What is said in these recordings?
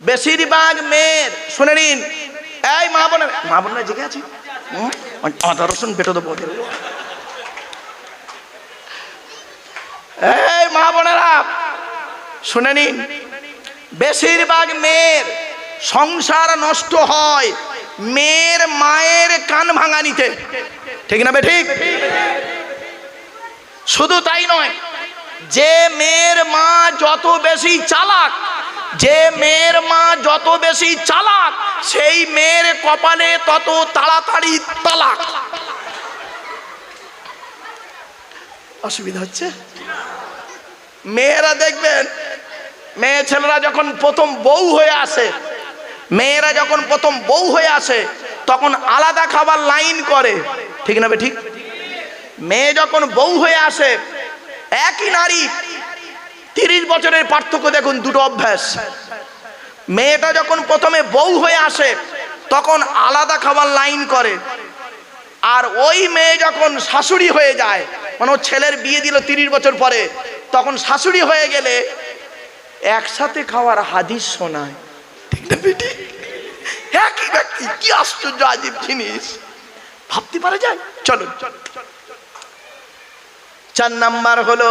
বেশিরভাগ মেয়ের, শুনে নিন। এই মা বোনের, মা বোনেরা জেগে আছে। আদা রসুন বেটো দেবো। এই মা বোনেরা, শুনে নিন। বেশিরভাগ মেয়ের সংসার নষ্ট হয় মেয়ের মায়ের কান ভাঙানিতে। ঠিক না ঠিক? শুধু তাই নয়, যে মেয়ের মা যত বেশি চালাক যে মেয়ের মা যত বেশি চালাক, সেই মেয়ের কপালে তত তাড়াতাড়ি তালাক। অসুবিধা হচ্ছে? মেয়েরা দেখবেন, মেয়ে ছেলেরা যখন প্রথম বউ হয়ে আসে, মেয়েরা যখন প্রথম বউ হয়ে আসে, তখন আলাদা খাবার লাইন করে। ঠিক না ঠিক? মেয়ে যখন বউ হয়ে আসে, একই নারী তিরিশ বছরের পার্থক্য দেখুন, দুটো অভ্যাস। মেয়েটা যখন প্রথমে বউ হয়ে আসে, তখন আলাদা খাবার লাইন করে। আর ওই মেয়ে যখন শাশুড়ি হয়ে যায় মানে ছেলের বিয়ে দিল তিরিশ বছর পরে, তখন শাশুড়ি হয়ে গেলে একসাথে খাওয়ার হাদিস শোনায়। ঠিক একই ব্যক্তি কি আশ্চর্য আজীব জিনিস। ভাবতে পারা যায়? চলো চার নাম্বার হলো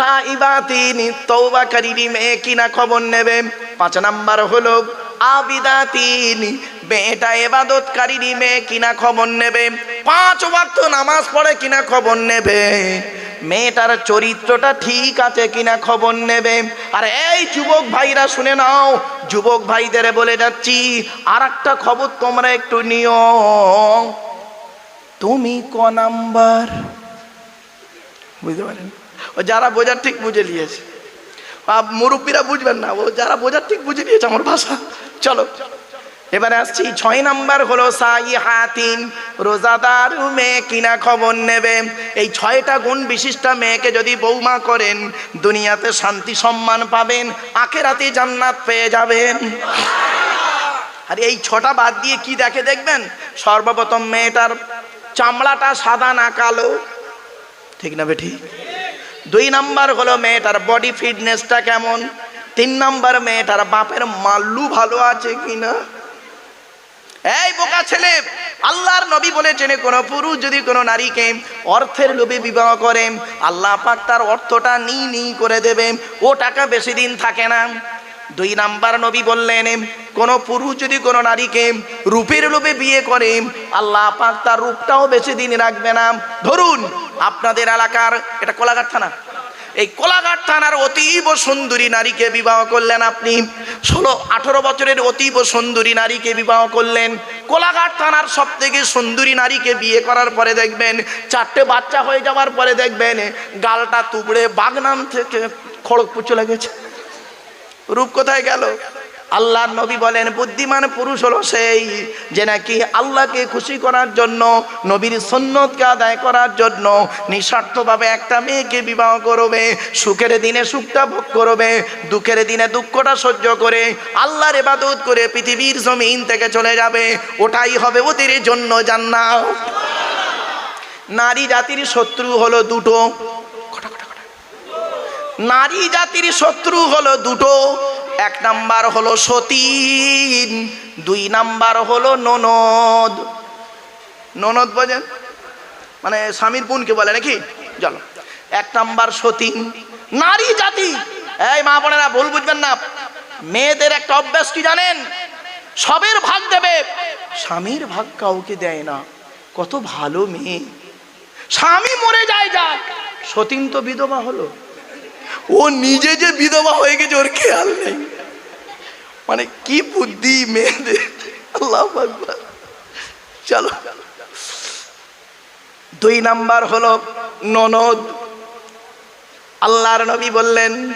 তা ইবাতিনি তৌবাকারীর মেয়ে কিনা খবর নেবে? পাঁচ নাম্বার হলো আবিদাতিনি মেয়েটা এবাদতকারীর মেয়ে কিনা খবর নেবে? পাঁচ ওয়াক্ত নামাজ পড়ে কিনা খবর নেবে? মেয়েটার চরিত্রটা ঠিক আছে কিনা খবর নেবে? আর এই যুবক ভাইরা শুনে নাও, যুবক ভাইদের বলে যাচ্ছি আর একটা খবর তোমরা একটু নিও। তুমি ক নাম্বার? বুঝতে পারেন? ও যারা বোঝার ঠিক বুঝে নিয়েছে। মুরব্বীরা বুঝবেন না, ও যারা বোঝার ঠিক বুঝে নিয়েছে আমার ভাষা। চলো, এবারে আসছি, ছয় নাম্বার হলো সাই হাতিন রোজাদার মেয়ে কিনা খবর নেবে। এই ছয়টা গুণ বিশিষ্ট মেয়েকে যদি বৌমা করেন, দুনিয়াতে শান্তি সম্মান পাবেন, আখেরাতে জান্নাত পেয়ে যাবেন। আর এই ছটা বাদ দিয়ে কি দেখে দেখবেন? সর্বপ্রথম মেয়েটার চামড়াটা সাদা না কালো। ঠিক না বেঠি? দুই নাম্বার হলো মেয়েটার বডি ফিটনেসটা কেমন? তিন নাম্বার মেয়েটার বাপের মাল্লু ভালো আছে কিনা? এই বোকা ছেলে, আল্লাহর নবী বলেছেন কোন পুরুষ যদি কোনো নারীকে অর্থের লোভে বিবাহ করেন আল্লাহ পাক তার অর্থটা নি নি করে দেবেন ও টাকা বেশি দিন থাকে না। দুই নাম্বার নবী বললেন, কোন পুরুষ যদি কোনো নারীকে রূপের লোভে বিয়ে করে, আল্লাহ পাক তার রূপটাও বেশি দিন রাখবে না। ধরুন, আপনাদের এলাকার, এটা কোলাঘাট থানা, এই কোলাঘাট থানার অতীব সুন্দরী নারীকে বিবাহ করলেন আপনি। ষোলো, আঠেরো বছরের অতীব সুন্দরী নারীকে বিবাহ করলেন। কোলাঘাট থানার সব থেকে সুন্দরী নারীকে বিয়ে করার পরে দেখবেন, চারটে বাচ্চা হয়ে যাওয়ার পরে দেখবেন, গালটা তুবড়ে বাগনান থেকে খড়গপুর চলে গেছে রূপ কোথায় গেল? আল্লাহর নবী বলেন, বুদ্ধিমান পুরুষ হলো সেই যে নাকি আল্লাহকে খুশি করার জন্য, নবীর সন্ন্যতকে আদায় করার জন্য নিঃস্বার্থভাবে একটা মেয়েকে বিবাহ করবে, সুখের দিনে সুখটা ভোগ করবে, দুঃখের দিনে দুঃখটা সহ্য করে আল্লাহর ইবাদত করে পৃথিবীর জমিন থেকে চলে যাবে। ওটাই হবে ওদের জন্য জান্নাত। নারী জাতির শত্রু হলো দুটো। নারী জাতির শত্রু হলো দুটো। এক নাম্বার হলো সতীন, দুই নাম্বার হলো ননদ। ননদ বোঝেন? মানে স্বামীর বোনকে বলে নাকি? চলো। এক নাম্বার সতীন, নারী জাতি। এই মা বোনেরা, ভুল বুঝবেন না। মেয়েদের একটা অভ্যাস কি জানেন? সবের ভাগ দেবে। স্বামীর ভাগ কাউকে দেয় না। কত ভালো মেয়ে। স্বামী মরে যায় যাক। সতীন তো বিধবা হলো। ও নিজে যে বিধবা হয়ে গেছে, ওর খেয়াল নেই। মানে কি বুদ্ধি মেয়েদের। আল্লাহ চলো। দুই নাম্বার হলো ননদ। আল্লাহর নবী বললেন,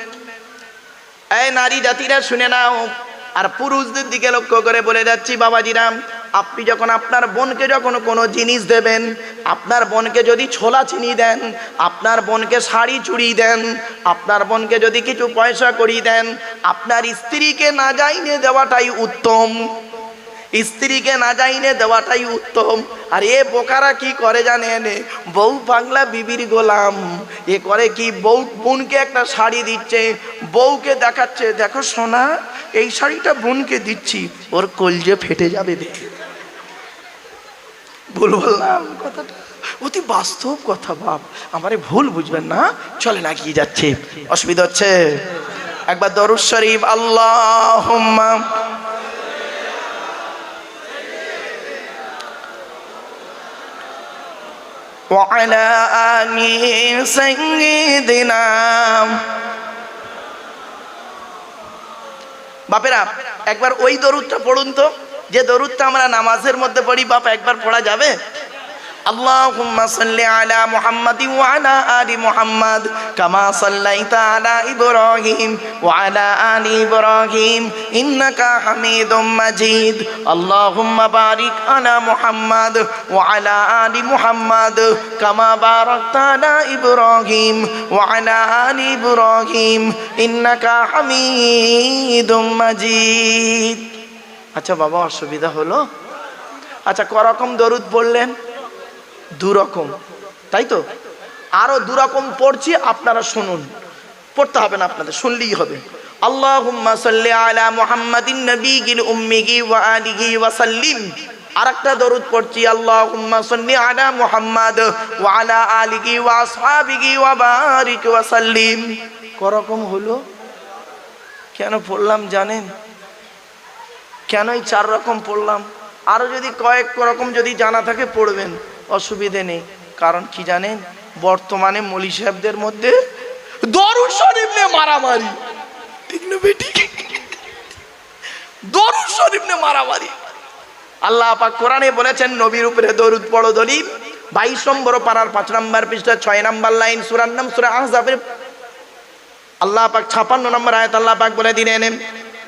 এই নারী জাতিরা শুনে নাও। আর পুরুষদের দিকে লক্ষ্য করে বলে যাচ্ছি, বাবাজিরাম আপনি যখন আপনার বোনকে যখন কোনো জিনিস দেবেন, আপনার বোনকে যদি ছোলা চিনি দেন, আপনার বোনকে শাড়ি চুড়ি দেন, আপনার বোনকে যদি কিছু পয়সা করি দেন, আপনার স্ত্রীকে না যাইনে দেওয়াটাই উত্তম। স্ত্রীকে না যাইনে দেওয়াটাই উত্তম। আর এ বোকারা কি করে জানেন? বউ বাংলা বিবির গোলাম। এ করে কি বউ বোনকে একটা শাড়ি দিচ্ছে, বউকে দেখাচ্ছে, দেখো সোনা এই শাড়িটা বোনকে দিচ্ছি ওর কলজে ফেটে যাবে দেখে ভুল বললাম কথাটা অতি বাস্তব কথা বাপ আমারে ভুল বুঝবেন না চলে না কি যাচ্ছে অসুবিধা হচ্ছে একবার দরুদ শরীফ আল্লাহ وعلى آل سيدنا বাপেরা, একবার ওই দরুদটা পড়ুন তো। যে দরুদটা আমরা নামাজের মধ্যে পড়ি, বাপ একবার পড়া যাবে? اللهم صل على محمد وعلى آل محمد كما صليت على إبراهيم وعلى آل إبراهيم إنك حميد مجيد اللهم بارك على محمد وعلى آل محمد كما باركت على إبراهيم وعلى آل إبراهيم إنك حميد مجيد আচ্ছা বাবা অসুবিধা হলো আচ্ছা করকম দরুদ বললেন দুরকম। তাই তো? আরও দুরকম পড়ছি, আপনারা শুনুন। পড়তে হবে না আপনাদের, শুনলেই হবে। আল্লাহুম্মা আলা উম্মিহি ওয়া সাল্লিম। আরেকটা দরুদ পড়ছি আলা ওয়া ওয়া বারিক করকম হলো? কেন পড়লাম জানেন? কেনই চার রকম পড়লাম? আরও যদি কয়েক রকম যদি জানা থাকে, পড়বেন। অসুবিধে নেই। কারণ কি জানেন? বর্তমানে মলি সাহেবদের মধ্যে দরুদ শরীফ নিয়ে মারামারি। ঠিক না বেটি? দরুদ শরীফ নিয়ে মারামারি। আল্লাহ পাক কোরআনে বলেছেন নবীর উপরে দরুদ পড়ো দলিল। বাইশ নম্বর পাড়ার পাঁচ নম্বর পৃষ্ঠা ছয় নম্বর লাইন সুরার নাম সুরা আহজাবের আল্লাহ পাক ছাপান্ন নম্বর আয়াত আল্লাহ পাক বলে দিলেন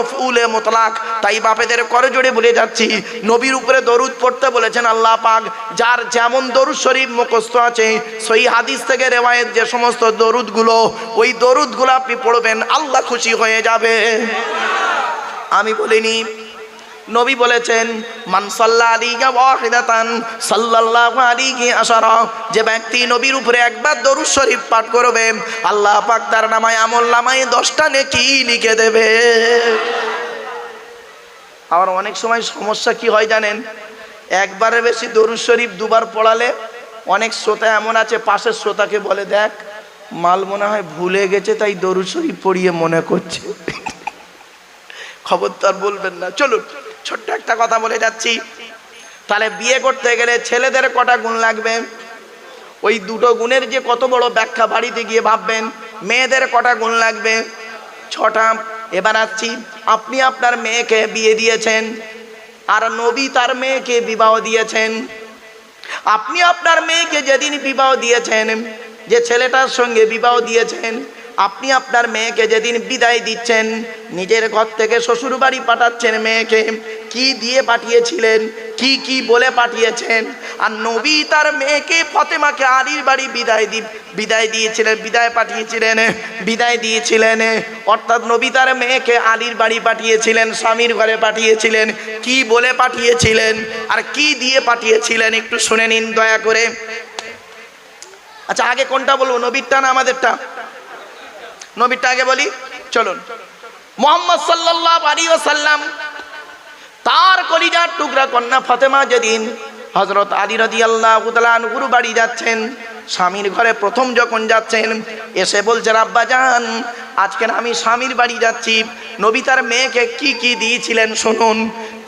মফউলে মোতলাক। তাই বাপেদের করে জোরে বলে যাচ্ছি। নবীর উপরে দরুদ পড়তে বলেছেন আল্লাহ পাক, যার যেমন দরুদ শরীফ মুখস্থ আছে, সেই হাদিস থেকে রেওয়ায়ত যে সমস্ত দরুদগুলো, ওই দরুদগুলো আপনি পড়বেন, আল্লাহ খুশি হয়ে যাবে। আমি বলিনি নবী বলেছেন যে ব্যক্তি নবীর উপরে একবার দরুদ শরীফ পাঠ করবে, আল্লাহ পাক তার নামায় আমল নামায় দশটা নেকি লিখে দেবে। আবার অনেক সময় সমস্যা কি হয় জানেন একবারের বেশি দরুদ শরীফ দুবার পড়ালে অনেক শ্রোতা এমন আছে, পাশের শ্রোতাকে বলে, দেখ, মাল মনে হয় ভুলে গেছে, তাই দরুদ শরীফ পড়িয়ে মনে করছে। খবরদার বলবেন না, চলুন। ছোট্ট একটা কথা বলে যাচ্ছি। তাহলে বিয়ে করতে গেলে ছেলেদের কটা গুণ লাগবে? ওই দুটো গুণের যে কত বড় ব্যাখ্যা বাড়িতে গিয়ে ভাববেন, মেয়েদের কটা গুণ লাগবে? ছটা। এবার আসছি, আপনি আপনার মেয়েকে বিয়ে দিয়েছেন, আর নবী তার মেয়েকে বিবাহ দিয়েছেন। আপনি আপনার মেয়েকে যেদিন বিবাহ দিয়েছেন, যে ছেলেটার সঙ্গে বিবাহ দিয়েছেন, আপনি আপনার মেয়েকে যেদিন বিদায় দিচ্ছেন, নিজের ঘর থেকে শ্বশুর বাড়ি পাঠাচ্ছেন মেয়েকে কি দিয়ে পাঠিয়েছিলেন? কি কি বলে পাঠিয়েছেন? আর নবী তার মেয়েকে ফতেমাকে আলীর বাড়ি বিদায় দি, বিদায় দিয়েছিলেন, বিদায় পাঠিয়েছিলেন, বিদায় দিয়েছিলেন। অর্থাৎ নবী তার মেয়েকে আলীর বাড়ি পাঠিয়েছিলেন, স্বামীর ঘরে পাঠিয়েছিলেন। কি বলে পাঠিয়েছিলেন? আর কি দিয়ে পাঠিয়েছিলেন? একটু শুনে নিন দয়া করে। আচ্ছা আগে কোনটা বলব? নবীরটা না আমাদেরটা নবীরটা আগে বলি? চলুন। মোহাম্মদ সাল্লাহ আলী ও সাল্লাম তার কলিজার টুকরা কন্যা ফাতেমা যেদিন হজরত আলী রাজি আল্লাহ গুরু বাড়ি যাচ্ছেন, স্বামীর ঘরে প্রথম যখন যাচ্ছেন, এসে বলছেন, আব্বা যান আজকে আমি স্বামীর বাড়ি যাচ্ছি। নবী তার মেয়েকে কি কি দিয়েছিলেন শুনুন।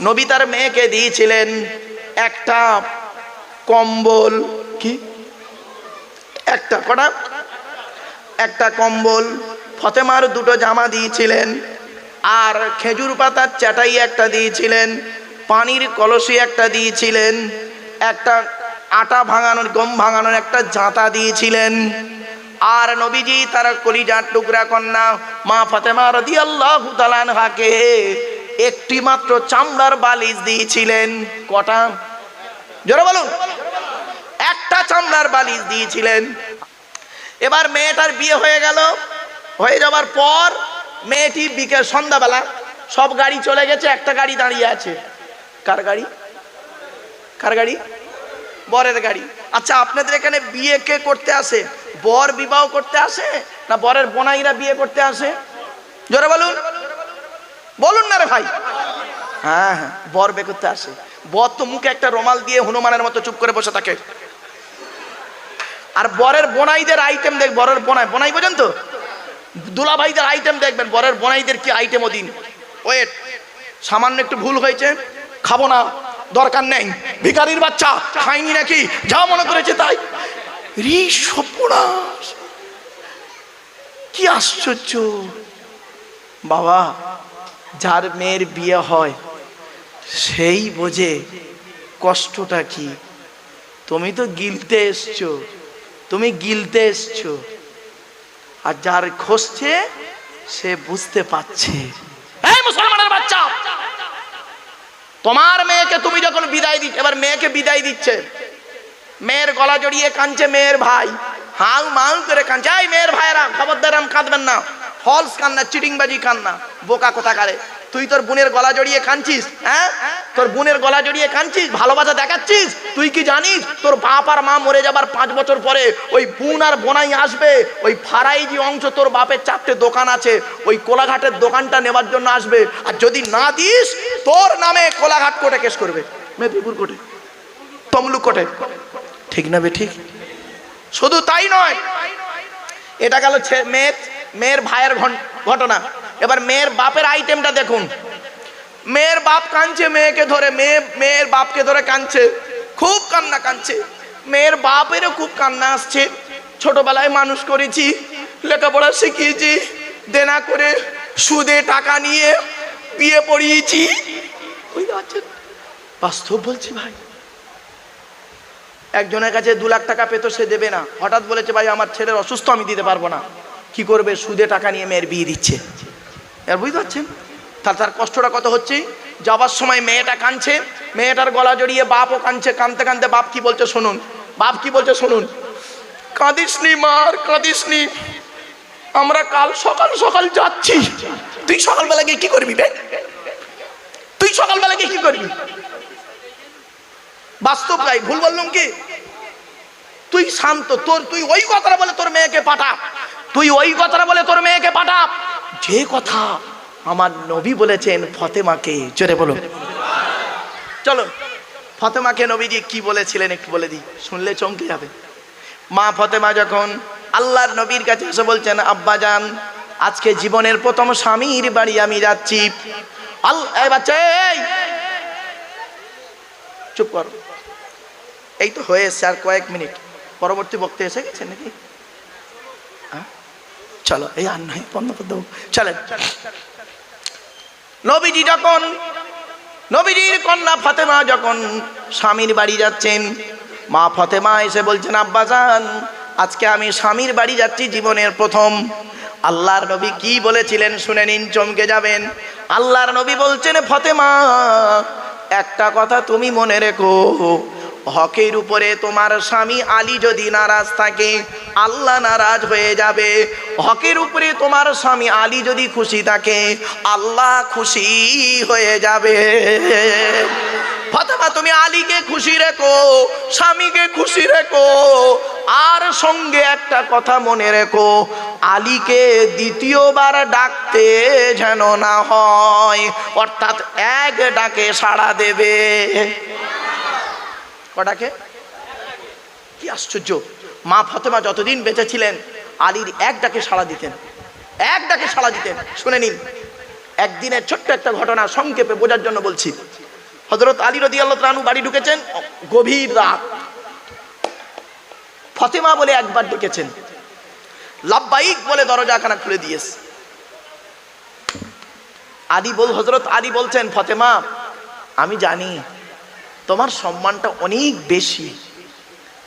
নবী তার মেয়েকে দিয়েছিলেন একটা কম্বল, কি? একটা কটা? একটা কম্বল। ফতেমার দুটো জামা দিয়েছিলেন। আর খেজুর পাতার চাটাই একটা দিয়েছিলেন, পানির কলসি একটা দিয়েছিলেন, একটা আটা ভাঙানোর, গম ভাঙানোর একটা জাঁতা দিয়েছিলেন। আর নবীজি তার কলিজার টুকরা কন্যা মা ফাতেমা রদি হাকে একটি মাত্র চামড়ার বালিশ দিয়েছিলেন। কটা? জোরে বলুন। একটা চামড়ার বালিশ দিয়েছিলেন। এবার মেয়েটার বিয়ে হয়ে গেল। হয়ে যাওয়ার পর মেয়েটি বিকেল সন্ধ্যাবেলা সব গাড়ি চলে গেছে, একটা গাড়ি দাঁড়িয়ে আছে। কার গাড়ি? কার গাড়ি? বরের গাড়ি। আচ্ছা আপনাদের এখানে বিয়ে কে করতে আসে? বর বিবাহ করতে আসে না বরের বোনাইরা বিয়ে করতে আসে? জোরে বলুন। বলুন না রে ভাই। হ্যাঁ হ্যাঁ বর বে করতে আসে। বর তো মুখে একটা রোমাল দিয়ে হনুমানের মতো চুপ করে বসে থাকে। আর বরের বোনাইদের আইটেম দেখ, বরের বোনাই বোনাই বোঝেন তো দুলা ভাইদের আইটেম দেখবেন বরের বোনাইদের কি আইটেম ওদিন ওয়েট, সামান্য একটু ভুল হয়েছে, খাব না, দরকার নেই। ভিখারির বাচ্চা, খাইনি নাকি? যা মনে করেছে তাই। কি আশ্চর্য। বাবা, যার মেয়ের বিয়ে হয়, সেই বোঝে কষ্টটা কি। তুমি তো গিলতে এসছো, তুমি গিলতে এসছো। আর যার খসছে, সে বুঝতে পারছে। এই মুসলমানের বাচ্চা! তোমার মেয়েকে তুমি যখন বিদায় দিচ্ছ, এবার মেয়েকে বিদায় দিচ্ছে। মেয়ের গলা জড়িয়ে কাঁদছে মেয়ের ভাই। হাউ মাউ করে কাঁদছে, এই মেয়ের ভাইরা খবরদার কাঁদবেন না। ফলস কান্না, চিটিংবাজি কান্না, বোকা কোথা কারে তুই তোর বোনের গলা জড়িয়ে কাঁদছিস হ্যাঁ? তোর বোনের গলা জড়িয়ে কাঁদছিস, ভালোবাসা দেখাচ্ছিস? তুই কি জানিস, তোর বাপ আর মা মরে যাবার পাঁচ বছর পরে ওই বোন আর বোনাই আসবে, ওই ফারাইজি অংশ তোর বাপের চারটে দোকান আছে, ওই কোলাঘাটের দোকানটা নেবার জন্য আসবে। আর যদি না দিস, তোর নামে কোলাঘাট কোটে কেস করবে, মেদিনীপুর কোর্টে, তমলুক কোটে ঠিক না বে, ঠিক? শুধু তাই নয়, এটা গেল মেয়ের মেয়ের ভাইয়ের ঘটনা। এবার মেয়ের বাপের আইটেমটা দেখুন। মেয়ের বাপ কাঁদছে, মেয়েকে ধরে, মেয়ে, মেয়ের বাপকে ধরে কাঁদছে, খুব কান্না কাঁদছে। মেয়ের বাপেরও খুব কান্না আসছে। ছোটবেলায় মানুষ করেছি, লেখাপড়া শিখিয়েছি, দেনা করে সুদে টাকা নিয়ে বিয়ে পড়িয়েছি। বুঝতে বাস্তব বলছি ভাই। একজনের কাছে দু লাখ টাকা পেতো সে দেবে না। হঠাৎ বলেছে, ভাই, আমার ছেলের অসুস্থ, আমি দিতে পারব না। কি করবে? সুদে টাকা নিয়ে মেয়ের বিয়ে দিচ্ছে। এর বুঝতে পারছেন? তার তার কষ্টটা কত হচ্ছে? যাবার সময় মেয়েটা কাঁদছে, মেয়েটার গলা জড়িয়ে বাপও কাঁদছে, কাঁদতে কাঁদতে বাপ কি বলছে শুনুন? বাপ কি বলছে শুনুন? কাঁদিস নি মার কাঁদিস নি আমরা কাল সকাল সকাল যাচ্ছি। তুই সকালবেলা গিয়ে কি করবি বে? তুই সকালবেলা গিয়ে কি করবি? বাস্তব গাই ভুল বললাম কি? তুই শান্ত, তোর, তুই ওই কথাটা বলে তোর মেয়েকে পাঠা। তুই ওই কথাটা বলে তোর মেয়েকে পাঠা। যে কথা আমার নবী বলেছেন ফতেমাকে, জোরে বলো চলো, ফতেমাকে নবীজি কি বলেছিলেন একটু বলে দিই, শুনলে চমকে যাবে। মা ফতেমা যখন আল্লাহর নবীর কাছে এসে বলছেন, আব্বা যান আজকে জীবনের প্রথম স্বামীর বাড়ি আমি যাচ্ছি। এই চুপ কর। এই তো হয়ে এসছে আর কয়েক মিনিট। পরবর্তী বক্তা এসে গেছে নাকি? চলো, এই আর নয়, বন্ধ করে চলেন। নবীজি যখন, নবীজির কন্যা ফাতেমা যখন স্বামীর বাড়ি যাচ্ছেন, মা ফতেমা এসে বলছেন, আব্বাজান, আজকে আমি স্বামীর বাড়ি যাচ্ছি জীবনের প্রথম। আল্লাহর নবী কি বলেছিলেন শুনে নিন, চমকে যাবেন। আল্লাহর নবী বলছেন, ফতেমা, একটা কথা তুমি মনে রেখো। হকের উপরে তোমার স্বামী আলী যদি নারাজ থাকে, আল্লাহ নারাজ হয়ে যাবে। হকের উপরে তোমার স্বামী আলী যদি খুশি থাকে, আল্লাহ খুশি হয়ে যাবে। ফাতেমা, তুমি আলীকে খুশি রেখো, স্বামীকে খুশি রেখো, আর সঙ্গে একটা কথা মনে রেখো, আলীকে দ্বিতীয়বার ডাকতে যেন না হয়, অর্থাৎ এক ডাকে সাড়া দেবে। কটাকে? কি আশ্চর্য। মা ফাতেমা যতদিন বেঁচে ছিলেন, আলীর এক ডাকে সাড়া দিতেন। এক ডাকে সাড়া দিতেন। শুনে নিন। একদিনের ছোট্ট একটা ঘটনা সংক্ষেপে বোঝার জন্য বলছি। হজরত আলী রদি আল্লাহ রানু বাড়ি ঢুকেছেন, গভীর রাত। ফতেমা বলে একবার ডেকেছেন। লাভবাইক বলে দরজাখানা খুলে দিয়েছে। আদি বল হজরত আলী বলছেন, ফতেমা, আমি জানি তোমার সম্মানটা অনেক বেশি।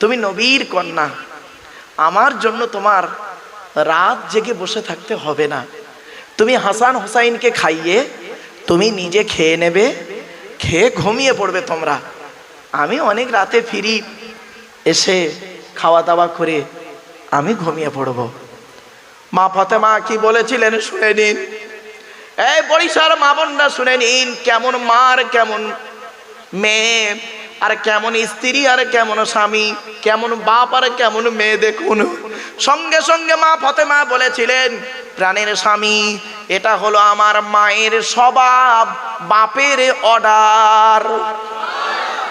তুমি নবীর কন্যা। আমার জন্য তোমার রাত জেগে বসে থাকতে হবে না। তুমি হাসান হোসাইনকে খাইয়ে তুমি নিজে খেয়ে নেবে, খেয়ে ঘুমিয়ে পড়বে তোমরা। আমি অনেক রাতে ফিরি, এসে খাওয়া দাওয়া করে আমি ঘুমিয়ে পড়ব। মা ফতেমা কি বলেছিলেন শুনে নিন। এই বরিশার মা বোনরা শুনে নিন, কেমন মার, কেমন মেয়ে, আর কেমন স্ত্রী, আর কেমন স্বামী, কেমন বাপ, আর কেমন মেয়ে দেখুন। সঙ্গে সঙ্গে মা ফতেমা বলেছিলেন, প্রাণের স্বামী, এটা হলো আমার মায়ের স্বভাব, বাপের অর্ডার